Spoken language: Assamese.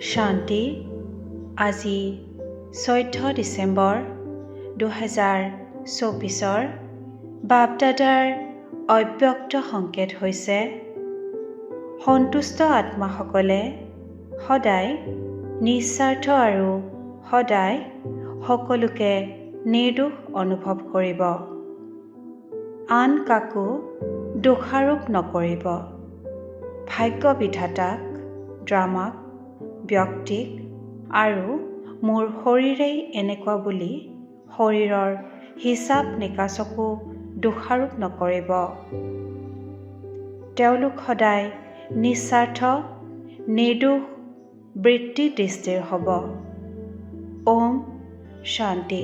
শান্তি। আজি চৈধ্য ডিচেম্বৰ দুহেজাৰ চৌবিছৰ বাপদাদাৰ অব্যক্ত সংকেত হৈছে সন্তুষ্ট আত্মাসকলে সদায় নিস্বাৰ্থ আৰু সদায় সকলোকে নিৰ্দোষ অনুভৱ কৰিব। আন কাকো দোষাৰোপ নকৰিব। ভাগ্য বিধাতাক ড্ৰামাক ব্যক্তিক আৰু মোৰ শৰীৰেই এনেকুৱা বুলি শৰীৰৰ হিচাপ নিকাচকো দোষাৰোপ নকৰিব। তেওঁলোক সদায় নিস্বাৰ্থ নিৰ্দোষ বৃত্তি দৃষ্টিৰ হ'ব। ওম শান্তি।